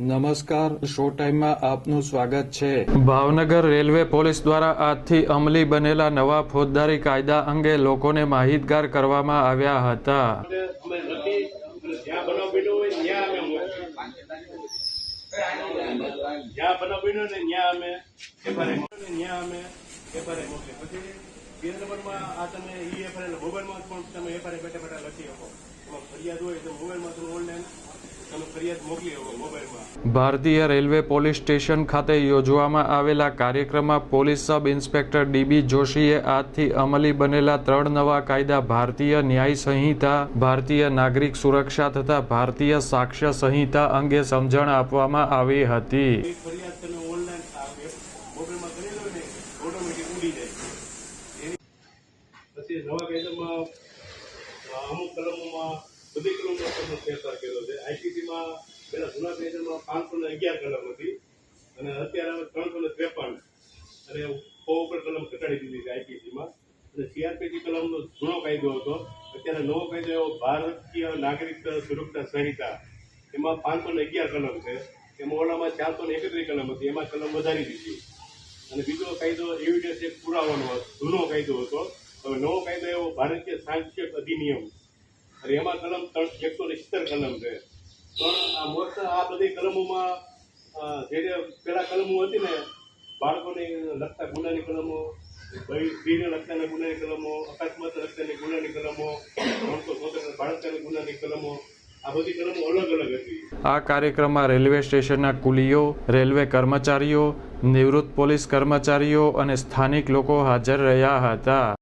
નમસ્કાર શો ટાઈમમાં આપનું સ્વાગત છે. ભાવનગર રેલવે પોલીસ દ્વારા આજથી અમલી બનેલા નવા ફોજદારી કાયદા અંગે લોકોને માહિતગાર કરવામાં આવ્યા હતા. જ્યાં બનાવ બન્યો ત્યાં અમે મોકલીએ. જ્યાં બનાવ બન્યો ને ત્યાં અમે FRA મોકલીએ ત્યાં અમે પછી બે નંબરમાં આ તમે ઈ એફઆર એટલે મોબાઈલમાં પણ તમે એફઆર બેઠા બેઠા લખી શકો. એમાં ફરિયાદ હોય તો મોબાઈલમાં તમે ઓનલાઈન ભારતીય રેલવે પોલીસ સ્ટેશન ખાતે યોજવામાં આવેલા કાર્યક્રમમાં પોલીસ સબ ઇન્સ્પેક્ટર ડીબી જોશીએ આજથી અમલી બનેલા ત્રણ નવા કાયદા ભારતીય ન્યાય સંહિતા ભારતીય નાગરિક સુરક્ષા તથા ભારતીય સાક્ષ્ય સંહિતા અંગે સમજણ આપવામાં આવી હતી એક ફરિયાદ તમે ઓનલાઈન મોબાઈલમાં કરી લો ને ઓટોમેટિક ઉડી જાય એની પછી નવા કાયદામાં અમુક કલમોમાં બધી કલમોમાં તમે ફેરફાર કર્યો છે. આઈસીસીમાં પેલા જૂના કાયદામાં પાંચસો ને અગિયાર કલમ હતી અને અત્યારે હવે ત્રણસો ને ત્રેપન અને સો ઉપર કલમ ઘટાડી દીધી છે આઈપીસીમાં અને સીઆરપીસી કલમનો જૂનો કાયદો હતો. અત્યારે નવો કાયદો એવો ભારતીય નાગરિક સુરક્ષા સંહિતા. એમાં પાંચસો ને અગિયાર કલમ છે. એમાં ઓલામાં ચારસો ને એકત્રીસ કલમ હતી. એમાં કલમ વધારી દીધી. અને બીજો કાયદો એવિડન્સ એક પુરાવાનો જૂનો કાયદો હતો. હવે નવો કાયદો એવો ભારતીય સાંખ્યક અધિનિયમ. અને એમાં કલમ ત્રણ, એકસો ને સિત્તેર કલમ છે. પણ આ મોસ્ટ આ બધી કલમોમાં જે જે પેલા કલમો હતી ને, બાળકોને લગતા ગુનાની કલમો સ્ત્રીને લગતાની ગુનાની કલમો, અકસ્માત લગતાની ગુનાની કલમો ત્રણસો ચોતેર બાળકની ગુનાની કલમો આ કાર્યક્રમમાં રેલવે સ્ટેશનના કુલીઓ, રેલવે કર્મચારીઓ, નિવૃત્ત પોલીસ કર્મચારીઓ અને સ્થાનિક લોકો હાજર રહ્યા હતા.